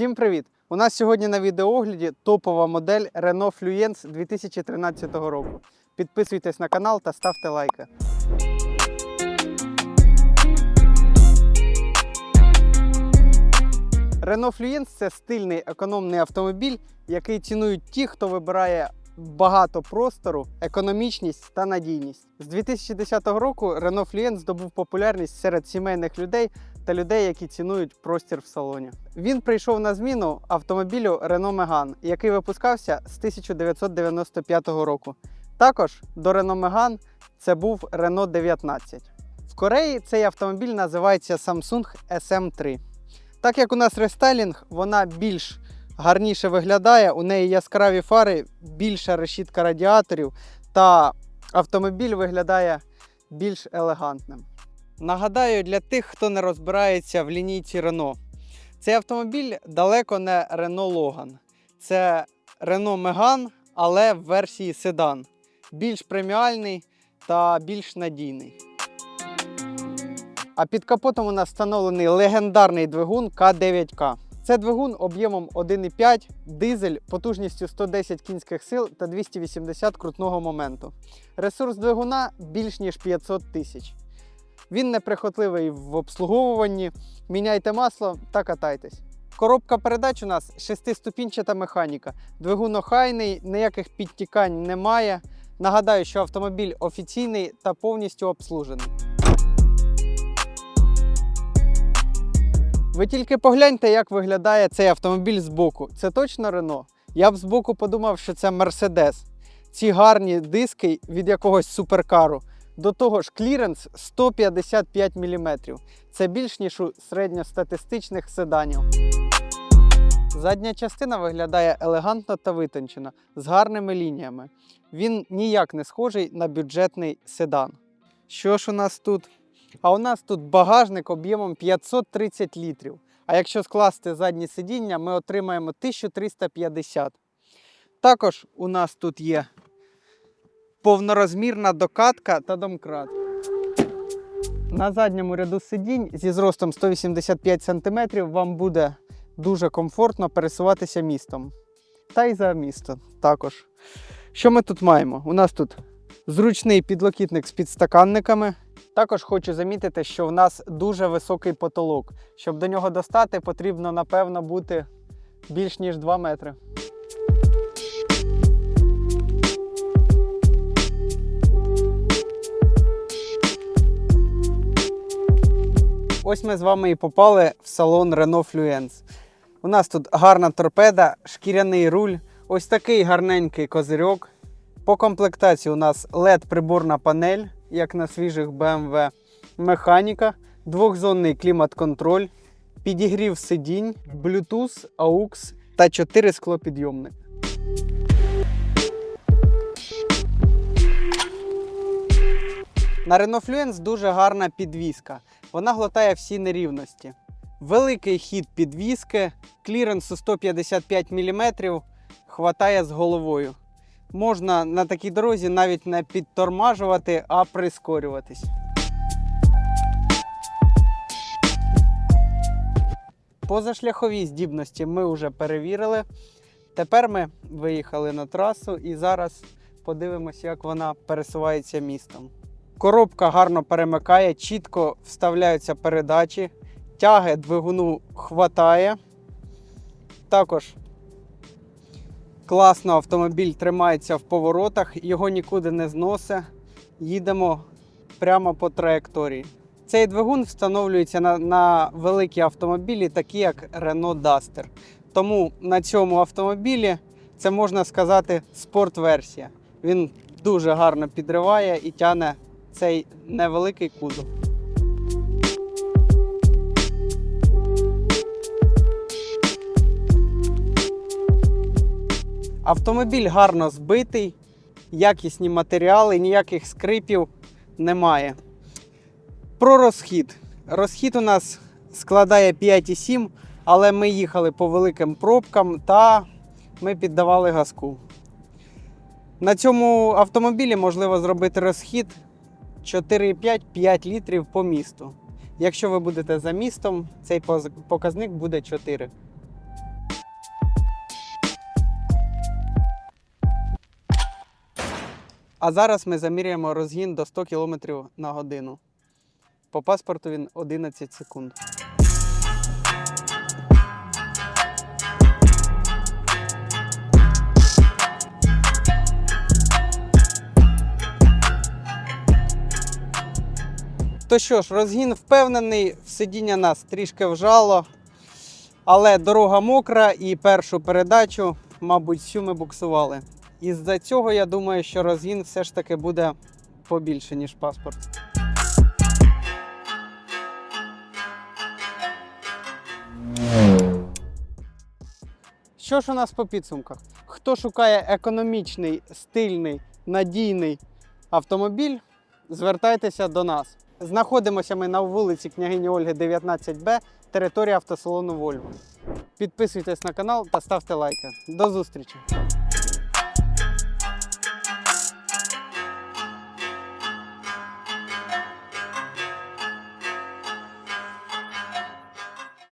Всім привіт! У нас сьогодні на відеоогляді топова модель Renault Fluence 2013 року. Підписуйтесь на канал та ставте лайки. Renault Fluence це стильний економний автомобіль, який цінують ті, хто вибирає багато простору, економічність та надійність. З 2010 року Renault Fluence здобув популярність серед сімейних людей та людей, які цінують простір в салоні. Він прийшов на зміну автомобілю Renault Megane, який випускався з 1995 року. Також до Renault Megane це був Renault 19. В Кореї цей автомобіль називається Samsung SM3. Так як у нас рестайлінг, вона більш гарніше виглядає, у неї яскраві фари, більша решітка радіаторів, та автомобіль виглядає більш елегантним. Нагадаю, для тих, хто не розбирається в лінійці Renault, цей автомобіль далеко не Renault Logan. Це Renault Megane, але в версії седан. Більш преміальний та більш надійний. А під капотом у нас встановлений легендарний двигун К9К. Це двигун об'ємом 1,5, дизель потужністю 110 кінських сил та 280 крутного моменту. Ресурс двигуна більш ніж 500 тисяч. Він неприхотливий в обслуговуванні. Міняйте масло та катайтесь. Коробка передач у нас шестиступінчата механіка. Двигун охайний, ніяких підтікань немає. Нагадаю, що автомобіль офіційний та повністю обслужений. Ви тільки погляньте, як виглядає цей автомобіль збоку. Це точно Рено. Я б збоку подумав, що це Мерседес. Ці гарні диски від якогось суперкару. До того ж, кліренс 155 мм. Це більш ніж у середньостатистичних седанів. Задня частина виглядає елегантно та витончено, з гарними лініями. Він ніяк не схожий на бюджетний седан. Що ж у нас тут? А у нас тут багажник об'ємом 530 літрів. А якщо скласти задні сидіння, ми отримаємо 1350. Також у нас тут є повнорозмірна докатка та домкрат. На задньому ряду сидінь зі зростом 185 см вам буде дуже комфортно пересуватися містом. Та й за місто також. Що ми тут маємо? У нас тут зручний підлокітник з підстаканниками. Також хочу замітити, що в нас дуже високий потолок. Щоб до нього достати, потрібно, напевно, бути більш ніж 2 метри. Ось ми з вами і попали в салон Renault Fluence. У нас тут гарна торпеда, шкіряний руль, ось такий гарненький козирьок. По комплектації у нас LED приборна панель, як на свіжих BMW, механіка, двохзонний клімат-контроль, підігрів сидінь, Bluetooth, AUX та 4 склопідйомники. На Renault Fluence дуже гарна підвізка. Вона глотає всі нерівності. Великий хід підвіски, кліренсу 155 мм, хватає з головою. Можна на такій дорозі навіть не підтормажувати, а прискорюватись. Позашляхові здібності ми вже перевірили. Тепер ми виїхали на трасу і зараз подивимося, як вона пересувається містом. Коробка гарно перемикає, чітко вставляються передачі, тяги двигуну хватає. Також класно автомобіль тримається в поворотах, його нікуди не зносить. Їдемо прямо по траєкторії. Цей двигун встановлюється на, на великі автомобілі, такі як Renault Duster. Тому на цьому автомобілі це можна сказати спортверсія. Він дуже гарно підриває і тягне цей невеликий кузов. Автомобіль гарно збитий, якісні матеріали, ніяких скрипів немає. Про розхід. Розхід у нас складає 5,7, але ми їхали по великим пробкам та ми піддавали газку. На цьому автомобілі можливо зробити розхід 4,5-5 літрів по місту. Якщо ви будете за містом, цей показник буде 4. А зараз ми заміряємо розгін до 100 км на годину. По паспорту він 11 секунд. То що ж, розгін впевнений, сидіння нас трішки вжало, але дорога мокра і першу передачу, мабуть, всю ми буксували. Із-за цього я думаю, що розгін все ж таки буде побільше, ніж паспорт. Що ж у нас по підсумках? Хто шукає економічний, стильний, надійний автомобіль, звертайтеся до нас. Знаходимося ми на вулиці княгині Ольги 19Б, територія автосалону Вольво. Підписуйтесь на канал та ставте лайки. До зустрічі!